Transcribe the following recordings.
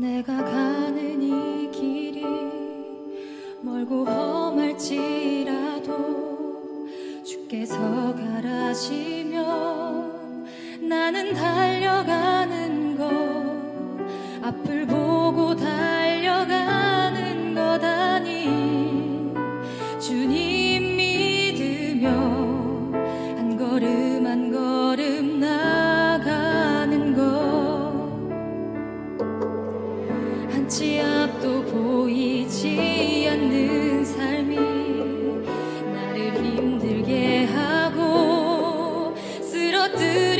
내가 가는 이 길이 멀고 험할지라도 주께서 가라시면 나는 달려가는 것 앞을 보고 다. 앞도 보이지 않는 삶이 나를 힘들게 하고 쓰러뜨리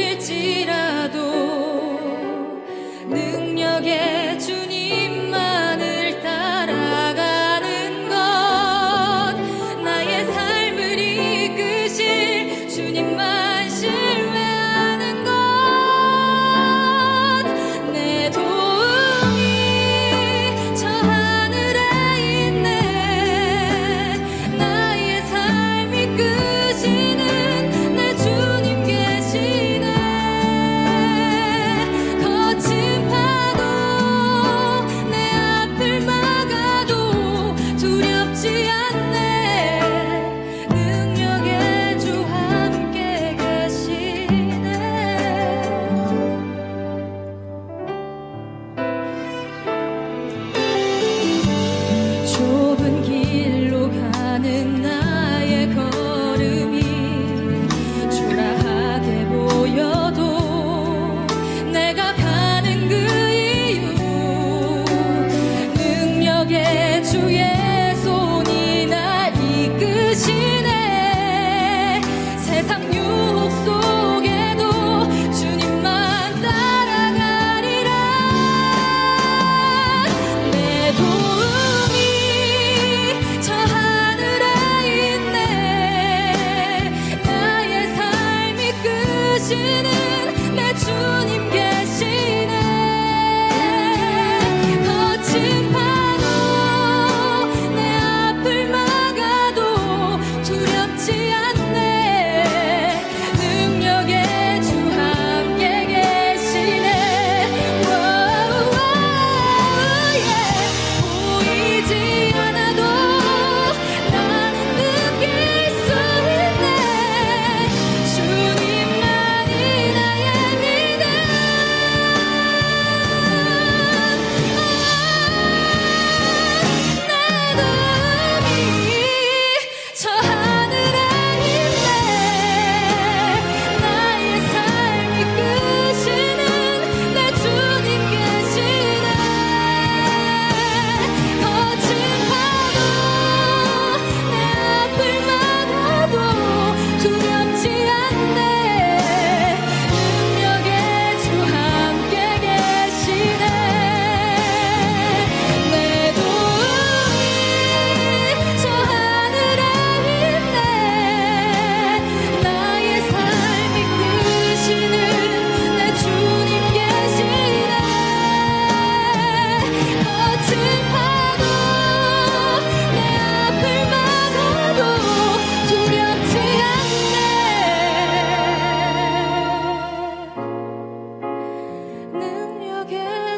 to the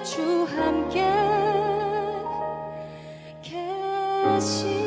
주 함께 계시